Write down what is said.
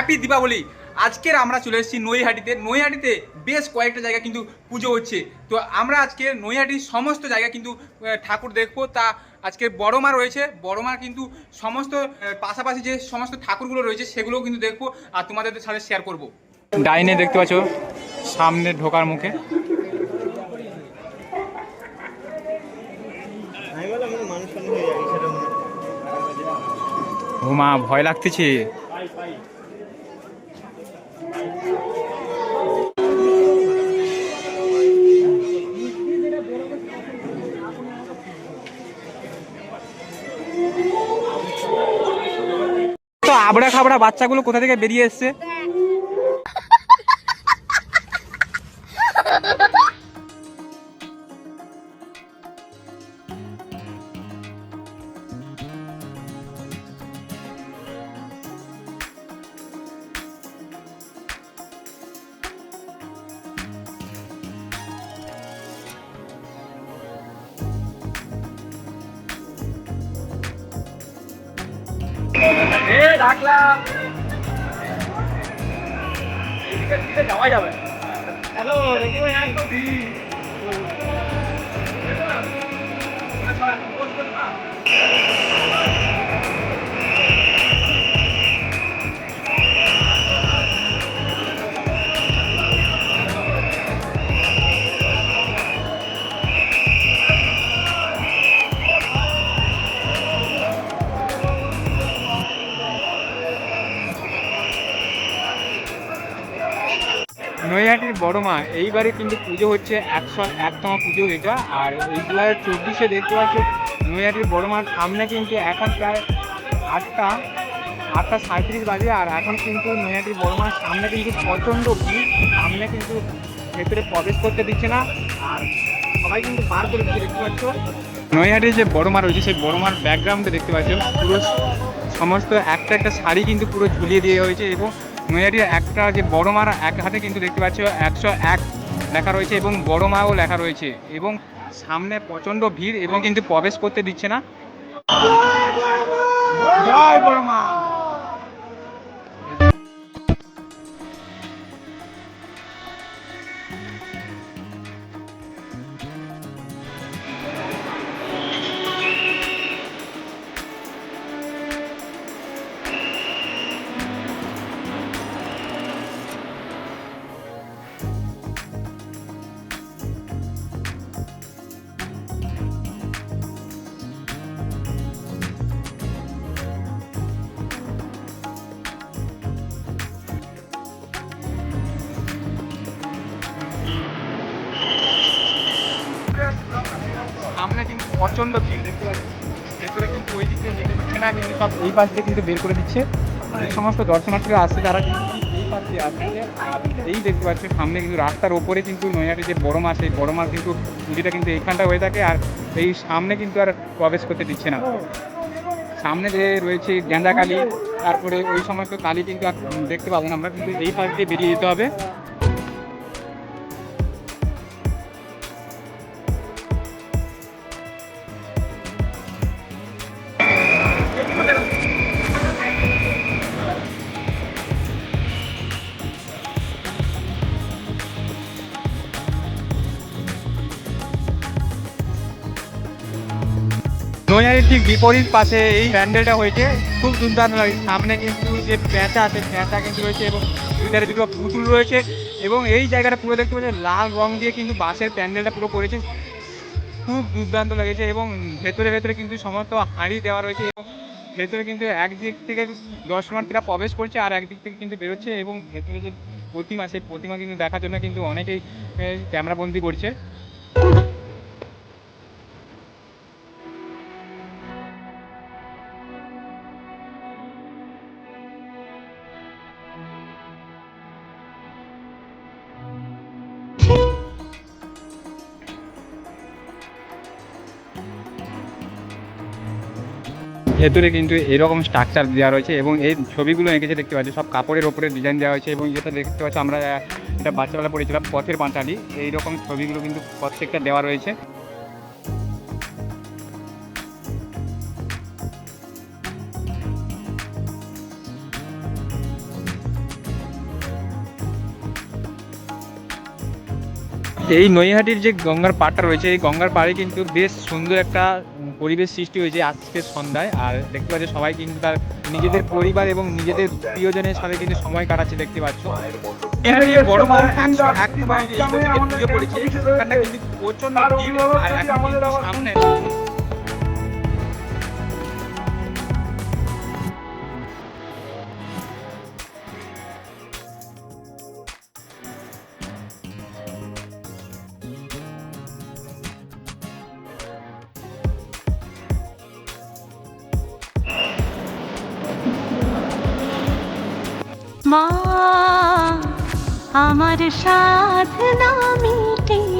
Happy Deepavali আজকের আমরা চলে এসেছি নৈহাটিতে। নৈহাটিতে বেশ কয়েকটা জায়গা কিন্তু পুজো হচ্ছে। তো আমরা আজকে নৈহাটির সমস্ত জায়গা কিন্তু ঠাকুর দেখব। তা আজকে বড়মা রয়েছে। বড়মা কিন্তু সমস্ত পাশাপাশি যে সমস্ত ঠাকুরগুলো রয়েছে সেগুলোও কিন্তু দেখব আর তোমাদের সাথে শেয়ার করব। ডাইনে দেখতে পাচ্ছ সামনে ঢোকার মুখে। ও মা ভয় লাগতেছে। আবড়া খাবড়া বাচ্চাগুলো কোথা থেকে বেরিয়ে এসছে? রাখলাম এদিকে যাওয়া যাবে। হ্যালো নৈহাটির বড় মা, এইবারে কিন্তু পুজো হচ্ছে একশো একতম পুজো এটা। আর এই দু হাজার চব্বিশে দেখতে পাচ্ছ, নৈহাটির বড় মার সামনে কিন্তু এখন প্রায় আটটা আটটা সাঁত্রিশ বাজে, আর এখন কিন্তু নৈহাটির বড় মার সামনে কিন্তু প্রচণ্ড ভিড়। সামনে কিন্তু ভেতরে প্রবেশ করতে দিচ্ছে না, আর সবাই কিন্তু বার করে দিচ্ছে দেখতে পাচ্ছ। নৈহাটির যে বড় মা রয়েছে, সেই বড় মার ব্যাকগ্রাউন্ডে দেখতে পাচ্ছ, পুরো সমস্ত একটা একটা শাড়ি কিন্তু পুরো ঝুলিয়ে দেওয়া হয়েছে এবং নৈহাটির একটা যে বড় মার এক হাতে কিন্তু দেখতে পাচ্ছ, একশো এক লেখা রয়েছে এবং বড় মাও লেখা রয়েছে এবং সামনে প্রচণ্ড ভিড় এবং কিন্তু প্রবেশ করতে দিচ্ছে না। জয় বড় মা। সামনে কিন্তু প্রচণ্ড ভিড়। দেখতে পাচ্ছি ভেতরে কিন্তু ওই দিক যেতে পারছে না, কিন্তু সব এই পাশ দিয়ে কিন্তু বের করে দিচ্ছে। যে সমস্ত দর্শনার্থীরা আসছে, তারা কিন্তু এই পাশ দিয়ে এই দেখতে পাচ্ছে সামনে কিন্তু রাস্তার ওপরে কিন্তু নৈহাটি যে বড় মাছ, এই বড় মাছ কিন্তু পুজোটা কিন্তু এইখানটা হয়ে থাকে আর এই সামনে কিন্তু আর প্রবেশ করতে দিচ্ছে না। সামনে যে রয়েছে গেঁদা কালী তারপরে ওই সমস্ত কালী কিন্তু আর দেখতে পাবো না আমরা, কিন্তু এই পাশ দিয়ে বেরিয়ে যেতে হবে। নৈহাটির ঠিক বিপরীত পাশে এই প্যান্ডেলটা হয়েছে। খুব দুর্দান্ত লাগে। সামনে কিন্তু যে প্যাঁচা আছে, প্যাঁচা কিন্তু রয়েছে এবং দুধারে দুটো পুতুল রয়েছে এবং এই জায়গাটা পুরো দেখতে পাচ্ছেন, লাল রং দিয়ে কিন্তু বাসের প্যান্ডেলটা পুরো করেছে। খুব দুর্দান্ত লেগেছে এবং ভেতরে ভেতরে কিন্তু সমস্ত হাঁড়ি দেওয়া রয়েছে এবং ভেতরে কিন্তু একদিক থেকে দর্শনার্থীরা প্রবেশ করছে আর একদিক থেকে কিন্তু বেরোচ্ছে এবং ভেতরে যে প্রতিমা, সেই প্রতিমা কিন্তু দেখার জন্য কিন্তু অনেকেই ক্যামেরাবন্দি করছে। ভেতরে কিন্তু এরকম স্ট্রাকচার দেওয়া রয়েছে এবং এই ছবিগুলো এঁকেছে দেখতে পাচ্ছি, সব কাপড়ের ওপরে ডিজাইন দেওয়া হয়েছে এবং যেটা দেখতে পাচ্ছি আমরা একটা বাচ্চাবেলা পড়েছিলাম, পথের পাঁচালি, এইরকম ছবিগুলো কিন্তু প্রত্যেকটা দেওয়া রয়েছে। এই নৈহাটির যে গঙ্গার পাড়টা রয়েছে, এই গঙ্গার পাড়ে কিন্তু বেশ সুন্দর একটা পরিবেশ সৃষ্টি হয়েছে আজকে সন্ধ্যায়। আর দেখতে পাচ্ছ, সবাই কিন্তু তার নিজেদের পরিবার এবং নিজেদের প্রিয়জনের সাথে কিন্তু সময় কাটাচ্ছে, দেখতে পাচ্ছ। প্রচণ্ড মা আমার সাধনা মিটে